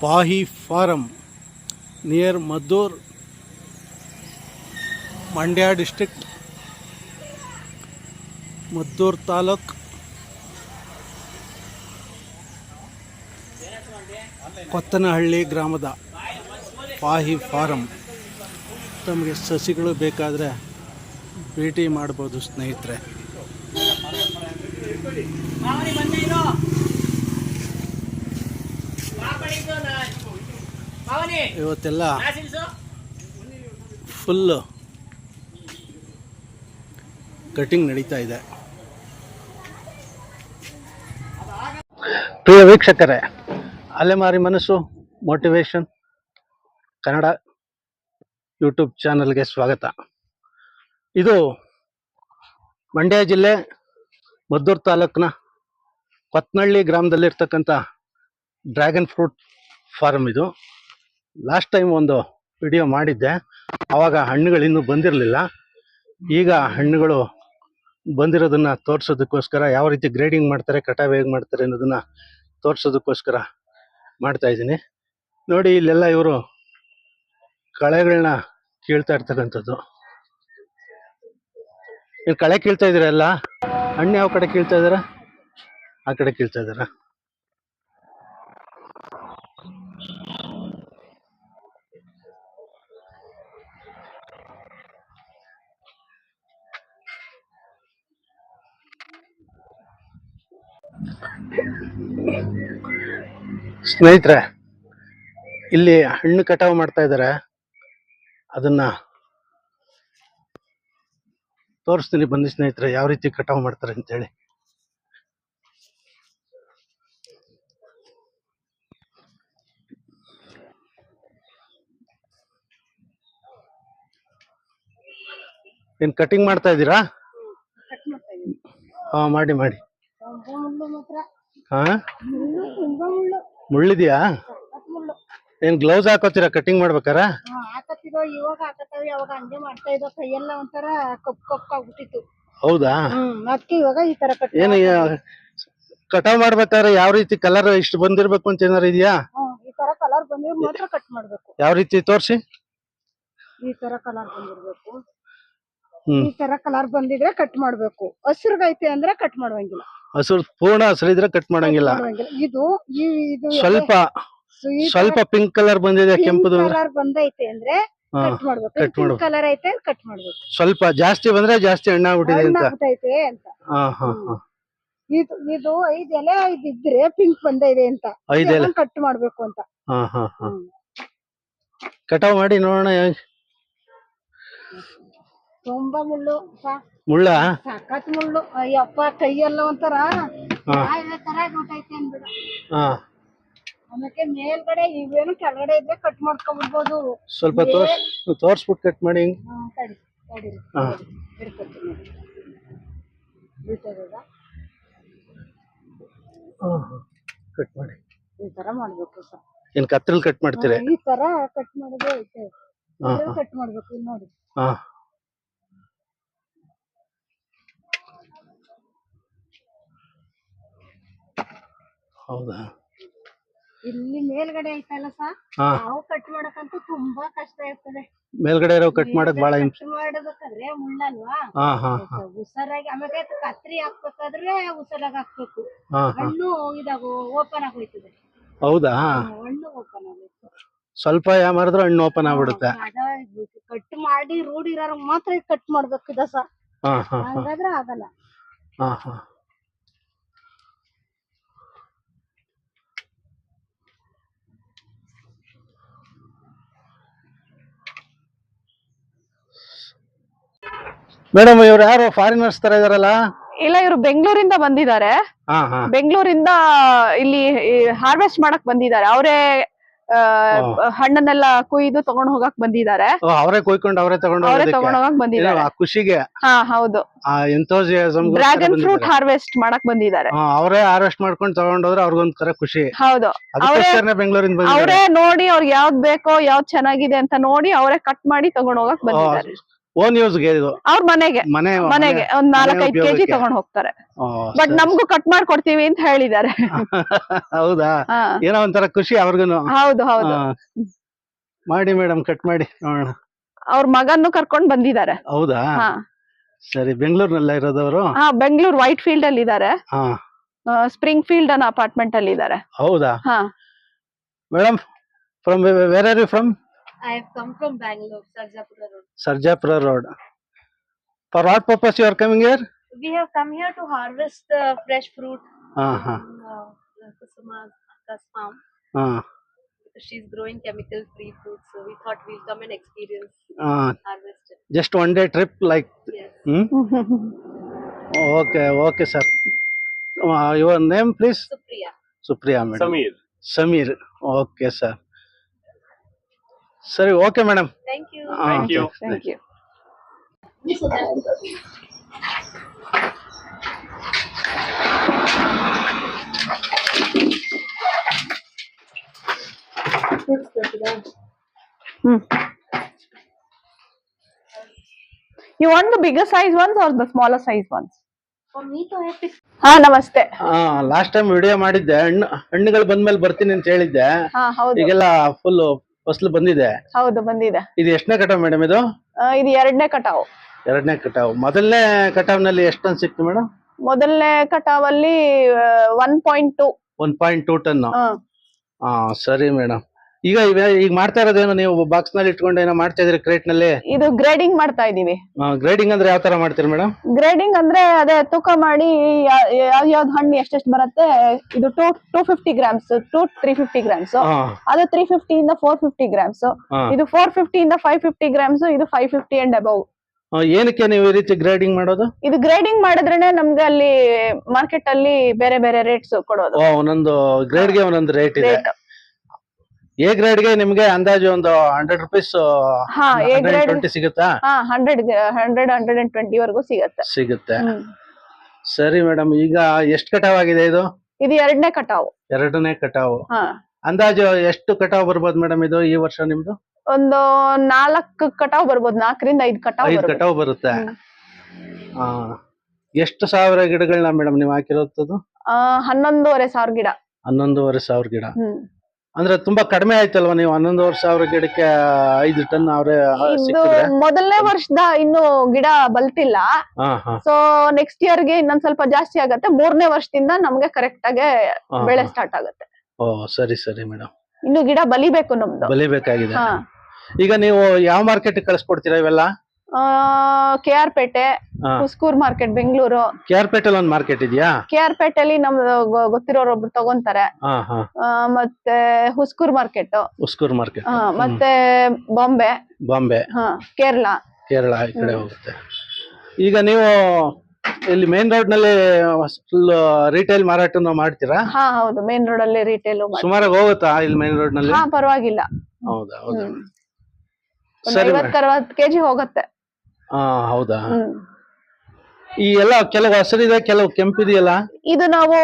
Pahi farm, near Maddur, Mandya district Maddur taluk. Kothanahalli ಗ್ರಾಮದ Pahi form. ತಮಗೆ ಸಸಿಗಳು ಬೇಕಾದರೆ ಭೇಟಿ ಮಾಡ್ಬೋದು ಸ್ನೇಹಿತರೆ. ಇವತ್ತೆಲ್ಲ ಫುಲ್ಲು ಕಟಿಂಗ್ ನಡೀತಾ ಇದೆ. ಪ್ರಿಯ ವೀಕ್ಷಕರೇ ಅಲೆಮಾರಿ ಮನಸ್ಸು ಮೋಟಿವೇಶನ್ ಕನ್ನಡ ಯೂಟ್ಯೂಬ್ ಚಾನಲ್ಗೆ ಸ್ವಾಗತ. ಇದು ಮಂಡ್ಯ ಜಿಲ್ಲೆ ಮದ್ದೂರು ತಾಲೂಕಿನ ಕೊತ್ನಳ್ಳಿ ಗ್ರಾಮದಲ್ಲಿರ್ತಕ್ಕಂಥ ಡ್ರ್ಯಾಗನ್ ಫ್ರೂಟ್ ಫಾರ್ಮ್ ಇದು. ಲಾಸ್ಟ್ ಟೈಮ್ ಒಂದು ವಿಡಿಯೋ ಮಾಡಿದ್ದೆ. ಆವಾಗ ಹಣ್ಣುಗಳು ಇನ್ನೂ ಬಂದಿರಲಿಲ್ಲ. ಈಗ ಹಣ್ಣುಗಳು ಬಂದಿರೋದನ್ನು ತೋರಿಸೋದಕ್ಕೋಸ್ಕರ ಯಾವ ರೀತಿ ಗ್ರೇಡಿಂಗ್ ಮಾಡ್ತಾರೆ, ಕಟಾವ್ ಹೇಗೆ ಮಾಡ್ತಾರೆ ಅನ್ನೋದನ್ನು ತೋರಿಸೋದಕ್ಕೋಸ್ಕರ ಮಾಡ್ತಾ ಇದ್ದೀನಿ. ನೋಡಿ, ಇಲ್ಲೆಲ್ಲ ಇವರು ಕಳೆಗಳನ್ನ ಕೀಳ್ತಾ ಇರ್ತಕ್ಕಂಥದ್ದು. ಇಲ್ಲಿ ಕಳೆ ಕೀಳ್ತಾ ಇದ್ದೀರಾ ಎಲ್ಲ? ಹಣ್ಣು ಯಾವ ಕಡೆ ಕೀಳ್ತಾ ಇದ್ದಾರೆ? ಆ ಕಡೆ ಕೀಳ್ತಾ ಇದ್ದೀರಾ? ಸ್ನೇಹಿತರೆ ಇಲ್ಲಿ ಹಣ್ಣು ಕಟಾವು ಮಾಡ್ತಾ ಇದ್ದಾರೆ. ಅದನ್ನ ತೋರಿಸ್ತೀನಿ ಬನ್ನಿ ಸ್ನೇಹಿತರೆ ಯಾವ ರೀತಿ ಕಟಾವು ಮಾಡ್ತಾರೆ ಅಂತೇಳಿ. ಏನು ಕಟಿಂಗ್ ಮಾಡ್ತಾ ಇದ್ದೀರಾ? ಹಾ ಮಾಡಿ ಮಾಡಿ. ಹಾ? ಮುಳ್ಳಿದ್ಯಾ? ಏನ್ ಗ್ಲೌಸ್ ಹಾಕೋತೀರಾ ಕಟಿಂಗ್ ಮಾಡ್ಬೇಕಾರ? ಹಾಕತ್ತಿದೋ ಇವಾಗ ಹಾಕತ್ತವಿ ಅವಾಗ ಹಂಗೆ ಮಾಡ್ತಾ ಇದ್ದೋ ಕೈಯೆಲ್ಲ ಒಂಥರ ಕಪ್ ಕಪ್ ಆಗ್ಬಿಟ್ಟಿತ್ತು. ಹೌದಾ? ಅದಕ್ಕೆ ಇವಾಗ ಈ ತರ ಕಟ್ ಏನು ಕಟಾವ್ ಮಾಡ್ಬೇಕಾದ್ರೆ ಯಾವ ರೀತಿ ಕಲರ್ ಇಷ್ಟು ಬಂದಿರ್ಬೇಕು ಅಂತ ಏನಾರ ಇದೆಯಾ? ಈ ತರ ಕಲರ್ ಬಂದಿರೋ ಮಾತ್ರ ಕಟ್ ಮಾಡ್ಬೇಕು. ಯಾವ ರೀತಿ ತೋರಿಸಿ? ಈ ತರ ಕಲರ್ ಬಂದಿರ್ಬೇಕು. ಈ ತರ ಕಲರ್ ಬಂದಿದ್ರೆ ಕಟ್ ಮಾಡ್ಬೇಕು. ಹಸಿರುಗೈತೆ ಅಂದ್ರೆ ಕಟ್ ಮಾಡುವಂಗಿಲ್ಲ. ಹಸಿರು ಪೂರ್ಣ ಹಸಿರಿದ್ರೆ ಕಟ್ ಮಾಡಂಗಿಲ್ಲ. ಇದು ಈ ಇದು ಸ್ವಲ್ಪ ಸ್ವಲ್ಪ ಪಿಂಕ್ ಕಲರ್ ಬಂದಿದೆ ಕೆಂಪದು ಅಂದ್ರೆ. ಕಲರ್ ಬಂದೈತೆ ಅಂದ್ರೆ ಹಾ, ಕಟ್ ಮಾಡ್ಬೇಕು. cut ಮಾಡ್ಬೇಕು. ಕಲರ್ ಐತೆ ಕಟ್ ಮಾಡ್ಬೇಕು. ಸ್ವಲ್ಪ ಜಾಸ್ತಿ ಬಂದ್ರೆ ಜಾಸ್ತಿ ಹಣ್ಣಾಗ್ಬಿಟ್ಟಿದೆ ಅಂತ. ಅಂತ. ಹಾ ಹಾ ಹಾ. ಇದು ಇದು ಐದ್ ಎಲೆ ಐದ್ ಇದ್ರೆ ಪಿಂಕ್ ಬಂದೈದೆ ಅಂತ. ಐದೆಲೆ ಕಟ್ ಮಾಡ್ಬೇಕು ಅಂತ. ಹಾ ಹಾ ಹಾ. ಹ್ಮ್. ಕಟಾವ್ ಮಾಡಿ ನೋಡೋಣ ತುಂಬಾ ಮುಳ್ಳು ಸಾ- ಮುಳ್ಳ? ಸಖತ್ ಮುಳ್ಳು. ಅಯ್ಯಪ್ಪ ಕೈಯೆಲ್ಲ ಒಂಥರ. ಹಾ. ಕಾಯಿಲೆ ತರ ಗೊತ್ತೈತೆ ಅಂದ್ಬಿಡ. ಹಾ. ಆಮೇಲೆ ಮೇಲ್ಗಡೆ ಇವೇನು ಕೆಳಗಡೆ ಇದ್ರೆ ಕಟ್ ಮಾಡ್ಕೊಂಡ್ಬಿಡ್ಬೋದು ಸ್ವಲ್ಪ ತೋರ್ಸ್ ತೋರ್ಸ್ಬಿಟ್ಟು ಕಟ್ ಮಾಡಿ. ಹಿಂಗ್ ಹ್ಮ್, ತಡಿ. ಹಾ. ಹಿಡ್ಕೊತೀನಿ ಬೀಳ್ತದದ? ಕಟ್ ಮಾಡಿ. ಈ ತರ ಮಾಡ್ಬೇಕು ಸರ್ ಏನ್ ಕತ್ರಲ್ಲಿ ಕಟ್ ಮಾಡ್ತೀರಿ? ಈ ತರ ಕಟ್ ಮಾಡೋದು ಐತೆ ಹಾ ಹಾ. ಕಟ್ ಮಾಡ್ಬೇಕು ಇಲ್ಲಿ ನೋಡಿ. ಹಾ. ಹೌದಾ? ಇಲ್ಲಿ ಮೇಲ್ಗಡೆ ಐತಲ್ಲ ಸರ್ ಹಾ. ನಾವು ಕಟ್ ಮಾಡಕ್ಕಂತೂ ತುಂಬಾ ಕಷ್ಟ ಇರ್ತದೆ ಮೇಲ್ಗಡೆ ಇರೋ ಕಟ್ ಮಾಡಕ್ ಬಹಳ ಹಿಂಸೆ ಕಟ್ ಮಾಡ್ಬೇಕಾದ್ರೆ ಮುಳ್ಳಲ್ವಾ? ಹಾ ಹಾ ಹಾ. ಉಸರಾಗಿ ಆಮೇಲೆ ಕತ್ರಿ ಹಾಕ್ಬೇಕಾದ್ರೆ ಹುಷಾರಾಗಿ ಹಾಕ್ಬೇಕು. ಹಾ ಹಾ. ಹಣ್ಣು ಇದಾಗು ಓಪನ್ ಆಗೋಯ್ತದೆ. ಹೌದಾ? ಹಣ್ಣು ಓಪನ್ ಆಗೋಯ್ತು. ಸ್ವಲ್ಪ ಯಾಮಾರಿದ್ರೆ ಹಣ್ಣು ಓಪನ್ ಆಗ್ಬಿಡುತ್ತೆ. ಕಟ್ ಮಾಡಿ ರೂಢಿ ಇರೋರ್ಗ್ ಮಾತ್ರ ಕಟ್ ಮಾಡ್ಬೇಕು ಇದ ಸರ್ ಹಾ ಹಾ ಹಾ. ಹಂಗಾದ್ರೆ ಆಗಲ್ಲ. ಹಾ ಹಾ. ಮೇಡಮ್ ಇವ್ರು ಯಾರು ಫಾರಿನರ್ಸ್ ತರ ಇದಾರಲ್ಲ? ಇಲ್ಲ ಇವರು ಬೆಂಗಳೂರಿಂದ ಬಂದಿದ್ದಾರೆ. ಹಾ ಹಾ. ಬೆಂಗಳೂರಿಂದ ಇಲ್ಲಿ ಹಾರ್ವೆಸ್ಟ್ ಮಾಡಕ್ ಬಂದಿದ್ದಾರೆ. ಅವರೇ. ಹಣ್ಣನ್ನೆಲ್ಲ ಕುಯ್ದು ತಗೊಂಡ್ ಹೋಗಕ್ ಬಂದಿದ್ದಾರೆ. ಅವರೇ ಕುಯ್ಕೊಂಡು ಅವರೇ ತಗೊಂಡು ಅವರೇ ತಗೊಂಡ್ ಹೋಗಕ್ ಬಂದಿದ್ದಾರೆ. ಖುಷಿಗೆ? ಹಾ ಹೌದು. Dragon enthusiasm dragon fruit harvest ಮಾಡಕ್ ಬಂದಿದ್ದಾರೆ. ಅವರೇ ಹಾರ್ವೆಸ್ಟ್ ಮಾಡ್ಕೊಂಡು ತಗೊಂಡೋದ್ರೆ ಅವ್ರಿಗೊಂಥರ ಖುಷಿ. ಹೌದು. ಬೆಂಗಳೂರಿಂದ ಅವರೇ ನೋಡಿ ಅವ್ರಿಗೆ ಯಾವ್ದು ಬೇಕೋ ಯಾವ್ದು ಚೆನ್ನಾಗಿದೆ ಅಂತ ನೋಡಿ ಅವರೇ ಕಟ್ ಮಾಡಿ ತಗೊಂಡ್ ಹೋಗಕ್ ಬಂದಿದ್ದಾರೆ. ಓನ್ ಯೂಸ್ಗೆ ಇದು ಅವ್ರ ಮನೆಗೆ ಮನೆ ಮನೆಗೆ ಒಂದ್ ನಾಲ್ಕೈದು ಕೆಜಿ. ತಗೊಂಡ್ ಹೋಗ್ತಾರೆ ಬಟ್. ನಮ್ಗೂ ಕಟ್ ಮಾಡ್ಕೊಡ್ತೀವಿ ಅಂತ ಹೇಳಿದ್ದಾರೆ. ಹೌದಾ? ಏನೋ ಒಂಥರ ಖುಷಿ ಅವ್ರಿಗೂನು. ಹೌದು ಹೌದು. ಮಾಡಿ ಮೇಡಮ್ ಕಟ್ ಮಾಡಿ ನೋಡೋಣ. ಅವ್ರ ಮಗನ್ನು ಕರ್ಕೊಂಡ್ ಬಂದಿದ್ದಾರೆ. ಹೌದಾ? ಹಾ. ಸರಿ ಬೆಂಗಳೂರಿನಲ್ಲ ಇರೋದವರು? ಹಾ ಬೆಂಗಳೂರು ವೈಟ್ ಫೀಲ್ಡ್ ಅಲ್ಲಿ ಇದ್ದಾರೆ. ಹಾ. ಸ್ಪ್ರಿಂಗ್ ಫೀಲ್ಡ್ ಅನ್ನೋ ಅಪಾರ್ಟ್ಮೆಂಟ್ ಅಲ್ಲಿ ಇದ್ದಾರೆ. ಹೌದಾ? ಹಾ. Madam from where are you from I have come from Bangalore, Sarjapura Road. Sarjapura Road. For what purpose you are coming here? We have come here to harvest the fresh fruit uh-huh. from uh, Kusuma farm. Uh-huh. Because she's growing chemical-free fruit, so we thought we'll come and experience uh, harvest. Just one day trip like... Yes. Hmm? okay, okay, sir. Uh, your name, please? Supriya. Supriya, madam. Samir. Samir. Okay, sir. ಸರಿ okay madam you want the bigger size ones or the smaller size ones ಹಾ ನಮಸ್ತೆ. ಹಾ last time video ಮಾಡಿದ್ದೆ ಹಣ್ಣು ಹಣ್ಣುಗಳು ಬಂದ್ಮೇಲೆ ಬರ್ತೀನಿ ಅಂತ ಹೇಳಿದ್ದೆ. ಈಗೆಲ್ಲ ಫುಲ್ ಫಸಲು ಬಂದಿದೆ? ಹೌದು ಬಂದಿದೆ. ಇದು ಎಷ್ಟನೇ ಕಟಾವ್ ಮೇಡಮ್ ಇದು? ಆ, ಇದು ಎರಡನೇ ಕಟಾವು. ಎರಡನೇ ಕಟಾವ್. ಮೊದಲನೇ ಕಟಾವ್ನಲ್ಲಿ ಎಷ್ಟು ಟನ್ ಸಿಕ್ತು ಮೇಡಮ್? ಮೊದಲನೇ ಕಟಾವಲ್ಲಿ one point two one point two ton ಸರಿ ಮೇಡಮ್. ಈಗ ಇವೆ ಈಗ ಮಾಡ್ತಾ ಇರೋದೇನು ನೀವು ಬಾಕ್ಸ್ನಲ್ಲಿ ಇಟ್ಕೊಂಡು ಏನೋ ಮಾಡ್ತಾ ಇದ್ರಿ ಕ್ರೇಟ್ನಲ್ಲಿ? ಇದು ಗ್ರೇಡಿಂಗ್ ಮಾಡ್ತಾ ಇದೀವಿ ಗ್ರೇಡಿಂಗ್ ಅಂದ್ರೆ ಯಾವ ತರ ಮಾಡ್ತೀರಿ ಮೇಡಮ್ ಗ್ರೇಡಿಂಗ್ ಅಂದ್ರೆ ಅದೇ ತೂಕ ಮಾಡಿ ಯಾ- ಯಾವ್ದ್ ಯಾವ್ದು ಹಣ್ಣು ಎಷ್ಟೆಷ್ಟು ಬರುತ್ತೆ? ಇದು two two fifty grams two three fifty grams ಹಾ. ಅದು ತ್ರೀ ಫಿಫ್ಟಿ ಇಂದ ಫೋರ್ ಫಿಫ್ಟಿ ಗ್ರಾಮ್ಸ್ ಹಾ. ಇದು ಫೋರ್ ಫಿಫ್ಟಿ ಇಂದ ಫೈವ್ ಫಿಫ್ಟಿ ಗ್ರಾಮ್ಸ್ ಇದು ಫೈವ್ ಫಿಫ್ಟಿ ಅಂಡ್ ಅಬೌವ್ ಆ, ಏನಕ್ಕೆ ನೀವು ಈ ರೀತಿ ಗ್ರೇಡಿಂಗ್ ಮಾಡೋದು? ಇದು ಗ್ರೇಡಿಂಗ್ ಮಾಡಿದ್ರೇನೆ ನಮ್ಗೆ ಅಲ್ಲಿ ಮಾರ್ಕೆಟ್ ಅಲ್ಲಿ ಬೇರೆ ಬೇರೆ ರೇಟ್ಸ್ ಕೊಡೋದು. ಓ ಒಂದೊಂದು ಗ್ರೇಡ್ಗೆ ಒಂದೊಂದು ರೇಟ್ ಇದೆ. ರೇಟ್ ಎ ಗ್ರೇಡ್ಗೆ ನಿಮ್ಗೆ ಅಂದಾಜು ಒಂದು ಹಂಡ್ರೆಡ್ ರುಪೀಸ್ ಹಾ ಎ ಗ್ರೇಡ್ ಟ್ವೆಂಟಿ ಸಿಗುತ್ತಾ? ಹಾ hundred hundred hundred and twenty ವರೆಗೂ ಸಿಗುತ್ತೆ. ಸಿಗುತ್ತೆ. ಸರಿ ಮೇಡಮ್ ಈಗ ಎಷ್ಟು ಕಟಾವ್ ಆಗಿದೆ ಇದು? ಇದು ಎರಡನೇ ಕಟಾವು. ಎರಡನೇ ಕಟಾವು. ಹಾ. ಅಂದಾಜು ಎಷ್ಟು ಕಟಾವ್ ಬರ್ಬೋದು ಮೇಡಮ್ ಇದು ಈ ವರ್ಷ ನಿಮ್ದು? ಒಂದು ನಾಲ್ಕು ಕಟಾವ್ ಬರ್ಬೋದು ನಾಲ್ಕರಿಂದ ಐದು ಕಟಾವ್ ಐದು ಕಟಾವ್ ಬರುತ್ತೆ. ಆ, ಎಷ್ಟು ಸಾವಿರ ಗಿಡಗಳನ್ನ ಮೇಡಮ್ ನೀವು ಹಾಕಿರೋದು? ಆ, ಹನ್ನೊಂದೂವರೆ ಸಾವಿರ ಗಿಡ. ಹನ್ನೊಂದೂವರೆ ಸಾವಿರ ಗಿಡ. ಅಂದ್ರೆ ತುಂಬಾ ಕಡಿಮೆ ಆಯ್ತಲ್ವಾ ನೀವು? ಹನ್ನೊಂದು ವರ್ಷ ಅವ್ರ ಗಿಡಕ್ಕೆ ಐದು ಟನ್ ಅವ್ರೆ ಸಿಕ್ಕಿದ್ರೆ? ಮೊದಲನೇ ವರ್ಷದ ಇನ್ನು ಗಿಡ ಬಲ್ತಿಲ್ಲ. ಹಾ ಹಾ. ಸೊ ನೆಕ್ಸ್ಟ್ ಇಯರ್ಗೆ ಇನ್ನೊಂದ್ ಸ್ವಲ್ಪ ಜಾಸ್ತಿ ಆಗತ್ತೆ. ಮೂರನೇ ವರ್ಷದಿಂದ ನಮ್ಗೆ ಕರೆಕ್ಟ್ ಆಗಿ ಬೆಳೆ. ಸ್ಟಾರ್ಟ್ ಆಗುತ್ತೆ. ಓ ಸರಿ ಸರಿ ಮೇಡಮ್. ಇನ್ನು ಗಿಡ ಬಲಿಬೇಕು ನಮ್ದು. ಬಲಿಬೇಕಾಗಿದೆ. ಹಾ. ಈಗ ನೀವು ಯಾವ ಮಾರ್ಕೆಟ್ ಕಳಿಸ್ಕೊಡ್ತೀರಾ ಇವೆಲ್ಲ? K R Pete. Huskur market Bengaluru. K R ಪೇಟೆಲ್ ಒಂದ್ ಮಾರ್ಕೆಟ್ ಇದೆಯಾ? ಕೆ ಆರ್ ಪೇಟೆಲಿ ನಮ್ ಗೊತ್ತಿರೋರು ಒಬ್ರು ತಗೊಂತಾರೆ. ಆ, ಮತ್ತೆ ಹುಸ್ಕೂರ್ ಮಾರ್ಕೆಟ್. ಹುಸ್ಕೂರ್ ಮಾರ್ಕೆಟ್. ಮತ್ತೆ ಬಾಂಬೆ. ಬಾಂಬೆ. ಹಾ ಕೇರಳ. ಕೇರಳ ಈ ಕಡೆ ಹೋಗುತ್ತೆ. ಈಗ ನೀವು ಇಲ್ಲಿ ಮೇನ್ ರೋಡ್ನಲ್ಲಿ ಫುಲ್ ರಿಟೇಲ್ ಮಾರಾಟನ ಮಾಡ್ತೀರಾ? ಹಾ ಹೌದು. ಮೇನ್ ರೋಡ್ ಅಲ್ಲಿ ರಿಟೇಲ್ ಸುಮಾರಾಗಿ ಹೋಗುತ್ತಾ ಇಲ್ಲಿ ಮೇನ್ ರೋಡ್ನಲ್ಲಿ ಹಾ ಪರವಾಗಿಲ್ಲ. ಹೌದಾ ಹೌದಾ. ಒಂದ್ ಸರಿ ಐವತ್ ಅರವತ್ ಕೆಜಿ ಹೋಗತ್ತೆ. ಹಾ ಹೌದಾ? ಹ್ಮ್. ಈ ಎಲ್ಲ ಕೆಲವು ಹಸಿರಿದೆ ಕೆಲವು ಕೆಂಪಿದೆಯಲ್ಲ ಇದು ನಾವು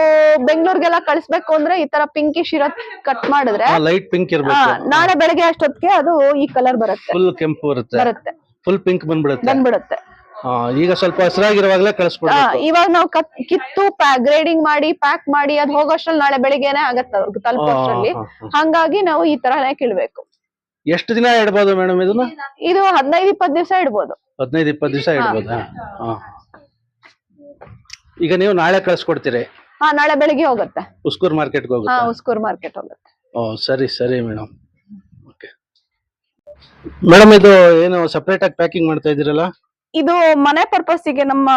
ಬೆಂಗಳೂರಿಗೆಲ್ಲ ಕಳಿಸ್ಬೇಕು ಅಂದ್ರೆ ಈ ತರ ಪಿಂಕಿಶ್ ಇರೋದ್ ಕಟ್ ಮಾಡಿದ್ರೆ ಲೈಟ್ ಪಿಂಕ್ ಹಾ, ಇರ್ಬೇಕು. ನಾಳೆ ಬೆಳಗ್ಗೆ ಅಷ್ಟೊತ್ತಿಗೆ ಅದು ಈ ಕಲರ್ ಬರುತ್ತೆ. ಫುಲ್ ಕೆಂಪು ಬರುತ್ತೆ. ಬರುತ್ತೆ. ಫುಲ್ ಪಿಂಕ್ ಬಂದ್ಬಿಡುತ್ತೆ. ಬಂದ್ಬಿಡುತ್ತೆ. ಹಾ, ಈಗ ಸ್ವಲ್ಪ ಹಸಿರಾಗಿರುವಾಗಲೇ ಕಳಿಸ್ಬಿಡ ಇವಾಗ ನಾವು ಕತ್ ಕಿತ್ತು ಗ್ರೇಡಿಂಗ್ ಮಾಡಿ ಪ್ಯಾಕ್ ಮಾಡಿ ಅದ್ ಹೋಗೋಷ್ಟ್ರಲ್ಲಿ ನಾಳೆ ಬೆಳಿಗ್ಗೆನೆ ಆಗತ್ತೆ ತಲುಪೋಷ್ಟ್ರಲ್ಲಿ. ಹಂಗಾಗಿ ನಾವು ಈ ತರನೇ ಕೀಳ್ಬೇಕು. ಎಷ್ಟು ದಿನ ಇಡಬಹುದು ಮೇಡಮ್ ಇದನ್ನ? ಇದು ಹದಿನೈದು ಇಪ್ಪತ್ತು ದಿವಸ ಇಡ್ಬೋದು. ಹದಿನೈದು ಇಪ್ಪತ್ತು ದಿವಸ ಇಡ್ಬೋದಾ? ಹಾ. ಈಗ ನೀವು ನಾಳೆ ಕಳ್ಸ್ಕೊಡ್ತೀರಿ? ಹಾ ನಾಳೆ ಬೆಳಿಗ್ಗೆ ಹೋಗುತ್ತೆ. ಉಸ್ಕೂರ್ ಮಾರ್ಕೆಟ್ಗೆ ಹಾ ಹೋಗುತ್ತೆ ಉಸ್ಕೂರ್ ಮಾರ್ಕೆಟ್ ಹೋಗುತ್ತೆ. ಓ ಸರಿ ಸರಿ ಮೇಡಮ್. ಓಕೆ. ಮೇಡಮ್ ಇದು ಏನು ಸೆಪರೇಟ್ ಆಗಿ ಪ್ಯಾಕಿಂಗ್ ಮಾಡ್ತಾ ಇದ್ದೀರಲ್ಲ? ಇದು ಮನೆ ಪರ್ಪಸ್ಗೆ ನಮ್ಮ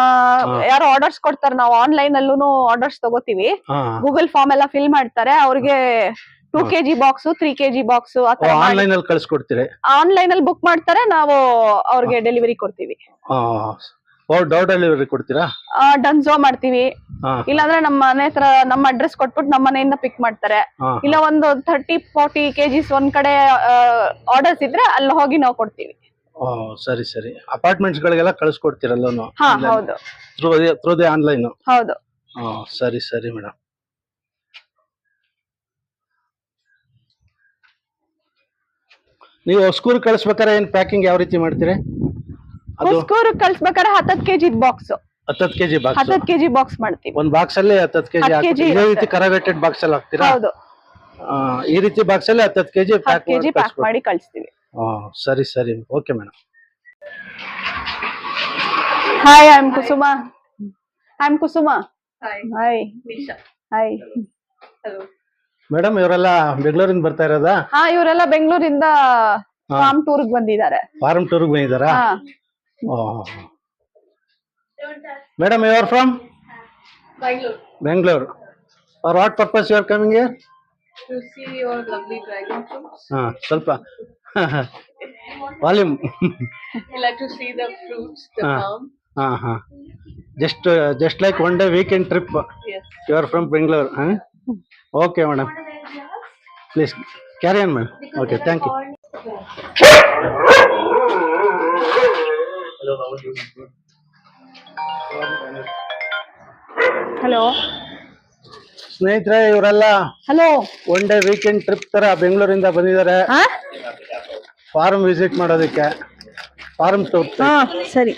ಹಾ. ಯಾರು ಆರ್ಡರ್ಸ್ ಕೊಡ್ತಾರೆ ನಾವು ಆನ್ಲೈನ್ ಅಲ್ಲೂ ಆರ್ಡರ್ಸ್ ತಗೋತೀವಿ. ಹಾ. ಗೂಗಲ್ ಫಾರ್ಮ್ ಎಲ್ಲ ಫಿಲ್ ಮಾಡ್ತಾರೆ ಅವ್ರಿಗೆ two K G box three KG box online ಅಲ್ಲಿ ಕಳಿಸ್ಕೊಡ್ತೀರಿ? ಆನ್ಲೈನ್ ಅಲ್ಲಿ ಬುಕ್ ಮಾಡ್ತಾರೆ ನಾವು ಅವ್ರಿಗೆ ಡೆಲಿವರಿ ಕೊಡ್ತೀವಿ. ಡೋರ್ ಡೆಲಿವರಿ ಕೊಡ್ತೀರಾ? ಡನ್ಸೋ ಮಾಡ್ತೀವಿ. ಇಲ್ಲಾಂದ್ರೆ ನಮ್ಮ ಮನೆ ಹತ್ರ ನಮ್ಮ ಅಡ್ರೆಸ್ ಕೊಟ್ಬಿಟ್ಟು ನಮ್ಮ ಮನೆಯಿಂದ ಪಿಕ್ ಮಾಡ್ತಾರೆ. ಇಲ್ಲ ಒಂದು ಥರ್ಟಿ ಫೋರ್ಟಿ ಕೆಜಿಸ್ ಒಂದ್ ಕಡೆ ಆರ್ಡರ್ಸ್ ಇದ್ರೆ ಅಲ್ಲಿ ಹೋಗಿ ನಾವು ಕೊಡ್ತೀವಿ. ಸರಿ ಸರಿ. ಅಪಾರ್ಟ್ಮೆಂಟ್ಸ್ ಗಳಿಗೆಲ್ಲ ಕಳ್ಸ್ಕೊಡ್ತೀರಲ್ಲೂ ಹೌದು. ಆನ್ಲೈನ್ ಹೌದು. ಸರಿ ಸರಿ ಮೇಡಮ್ ನೀವು ಸ್ಕೂಲ್ ಕಳಿಸ್ಬೇಕಾದ್ರೆ ಏನ್ ಪ್ಯಾಕಿಂಗ್ ಯಾವ ರೀತಿ ಮಾಡ್ತೀರಿ? ಅದು ಹತ್ತ ಕಳ್ಸ್ಬೇಕಾದ್ರೆ ಹತ್ತತ್ ಕೆಜಿ ಬಾಕ್ಸ್ ಹತ್ತತ್ತು ಕೆಜಿ ಬಾಕ್ಸ್ ಹತ್ತತ್ ಕೆಜಿ ಬಾಕ್ಸ್ ಮಾಡ್ತೀವಿ. ಒಂದು ಬಾಕ್ಸ್ ಅಲ್ಲಿ ಹತ್ತತ್ತು ಕೆಜಿ ಹತ್ತು kg ಇದೇ ರೀತಿ ಕರವೇಟೆಡ್ ಬಾಕ್ಸ್ ಅಲ್ಲಿ ಹಾಕ್ತೀರಾ? ಹೌದು. ಆ, ಈ ರೀತಿ ಬಾಕ್ಸ್ ಅಲ್ಲಿ ಹತ್ತತ್ತು ಕೆಜಿ ಹತ್ತು ಪ್ಯಾಕ್ ಕೆಜಿ ಪ್ಯಾಕ್ ಮಾಡಿ ಕಳಿಸ್ತೀವಿ. ಸರಿ ಸರಿ. Okay madam hi I am Kusuma I am Kusuma hi hi madam ಇವರೆಲ್ಲ ಬೆಂಗಳೂರಿಂದ ಬರ್ತಾ ಇರೋದಾ? ಹಾ ಇವರೆಲ್ಲ ಬೆಂಗಳೂರಿಂದ. ಫಾರ್ಮ್ ಟೂರ್ ಬಂದಿದ್ದಾರೆ. Farm tour ಬಂದಿದ್ದಾರಾ? Madam your from Bengaluru for what purpose you are coming here. ಹಾ ಸ್ವಲ್ಪ. ವಾಲ್ಯೂಮ್. ಹಾ. ಹಾ just just like one day weekend trip your you are from Bengaluru ಹಾಂ okay madam please carry on madam okay thank you hello ಸ್ನೇಹಿತರೆ ಇವರೆಲ್ಲ hello one day weekend trip ತರ ಬೆಂಗಳೂರಿಂದ ಬಂದಿದ್ದಾರೆ. ಹಾ? ಫಾರ್ಮ್ ವಿಸಿಟ್ ಮಾಡೋದಕ್ಕೆ. ಫಾರ್ಮ್ ಟೂರ್ ಹಾ ಸರಿ.